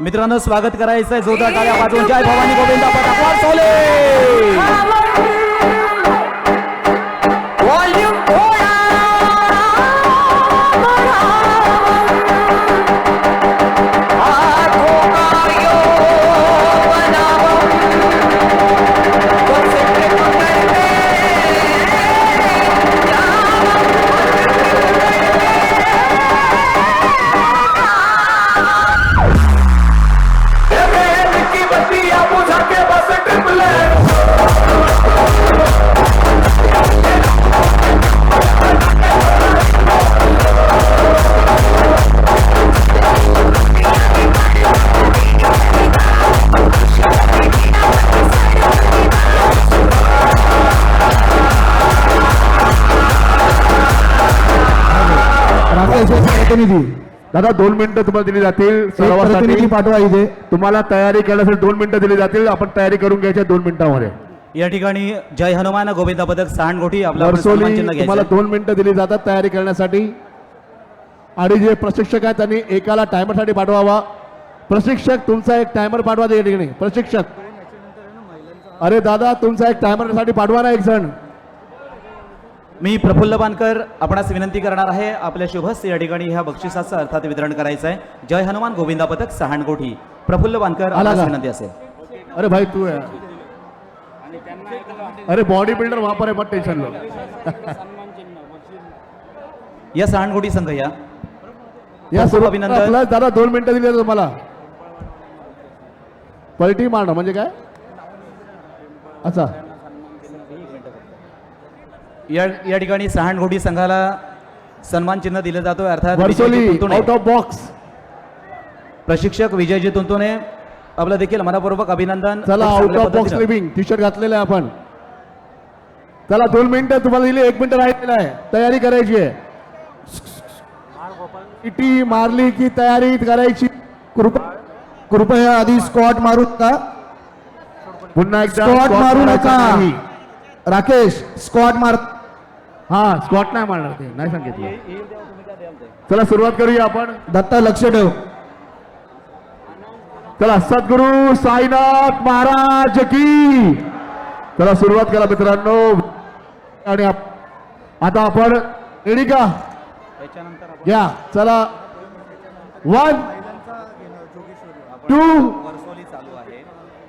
मित्रांनो स्वागत करायचंय जोरदार टाळ्या वाजवून. जय भवानी गोविंदा पटापट सोले! प्रतिनिधी. दादा दोन मिनिटं तुम्हाला दिली जातील सरावासाठी. पाठवा इथे. तुम्हाला तयारी करण्यासाठी दोन मिनिटं दिली जातील. आपण तयारी करून घ्यायच्या दोन मिनिटांमध्ये. या ठिकाणी जय हनुमान गोविंदा पदक सहाणगोठी आपला तुम्हाला दोन मिनिटं दिली जातात तयारी करण्यासाठी. आणि जे प्रशिक्षक आहेत त्यांनी एकाला टायमरसाठी पाठवावा. प्रशिक्षक तुमचा एक टायमर पाठवा या ठिकाणी. प्रशिक्षक. अरे दादा तुमचा एक टायमरसाठी पाठवा ना एक जण. मी प्रफुल्ल बानकर आपणास विनंती करणार आहे आपल्या शुभस या ठिकाणी ह्या बक्षिसाचं अर्थात वितरण करायचं आहे. जय हनुमान गोविंदा पदक सहाणगोठी प्रफुल्ल बानकर आला? विनंती असेल. अरे भाई तू अरे बॉडी बिल्डर वहां पर है मत टेंशन लो या सहाणगोठी संघ या. या खूप सुरू अभिनंदन. दादा दोन मिनिटं दिली तुम्हाला. पलटी मारणं म्हणजे काय? अच्छा. या या ठिकाणी सहाणगोठी संघाला सन्मान चिन्ह दिलं जातो अर्थात. आउट ऑफ बॉक्स प्रशिक्षक विजयजी तुंतुने आपलं देखील मनपूर्वक अभिनंदन. चला out of box. Living T shirt घातलेलं आहे आपण. चला दोन मिनिटं तुम्हाला दिली एक मिनिटं राहिलेलं आहे. तयारी करायची आहे. टी मारली की तयारी करायची. कृपा कृपया आधी स्कॉट मारू नका. पुन्हा एकदा स्कॉट मारू नका. राकेश स्कॉट मार हा स्कॉट नाही मारणार ते नाही सांगितलं. चला सुरुवात करूया आपण. दत्ता लक्ष ठेव. चला सद्गुरु साईनाथ महाराज की. चला सुरुवात करा मित्रांनो. आणि आप- आता आपण रेडी का? त्याच्यानंतर आपण घ्या चला. वन टू वर्सोली चालू आहे.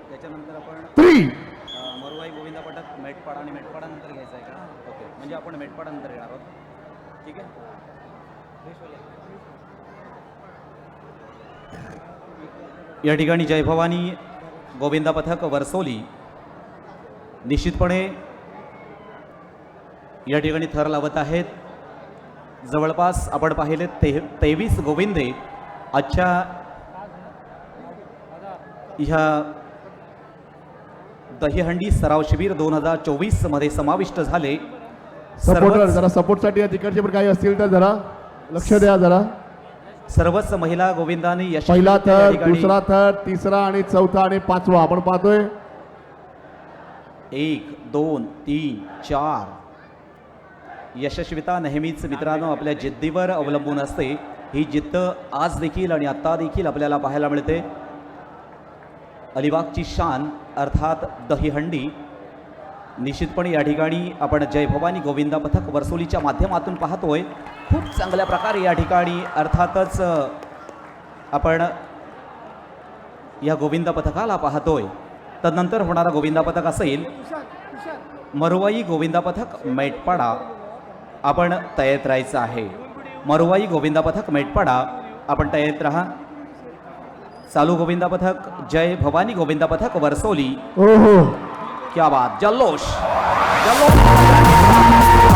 त्याच्यानंतर आपण थ्री अ, मरुवाई गोविंदा पटक मेटपाडा आणि मेटपाडा नंतर घ्यायचं आहे का ओके म्हणजे आपण मेटपाडा येणार आहोत. ठीक आहे? या ठिकाणी जयभवानी गोविंदा पथक वर्सोली. निश्चितपणे या ठिकाणी थर लावत आहेत. जवळपास आपण पाहिले ते तेवीस गोविंदे आजच्या ह्या दहीहंडी सराव शिबिर दोन हजार चोवीसमध्ये समाविष्ट झाले. सपोर्टर जरा सपोर्टसाठी या तिकडचे पण काही असतील तर जरा लक्ष द्या जरा. सर्वच महिला गोविंदाने पहिला यशस्वीरित्या या थर दुसरा थर तिसरा आणि चौथा आणि पाचवा. आपण पाहतोय. एक दोन तीन चार. यशस्विता नेहमीच मित्रांनो आपल्या जिद्दीवर अवलंबून असते. ही जिद्द आज देखील आणि आत्ता देखील आपल्याला पाहायला मिळते. अलिबागची शान अर्थात दहीहंडी. निश्चितपणे या ठिकाणी आपण जय भवानी गोविंदा पथक वर्सोलीच्या माध्यमातून पाहतोय. खूप चांगल्या प्रकारे या ठिकाणी अर्थातच आपण या गोविंदा पथकाला पाहतोय. तदनंतर होणारा गोविंदा पथक असेल. मरुवाई गोविंदा पथक मेटपाडा आपण तयारीत राहायचं आहे. मरुवाई गोविंदा पथक मेटपाडा आपण तयारीत राहा. चालू गोविंदा पथक जय भवानी गोविंदा पथक वर्सोली. क्या बात जल्लोष जल्लोष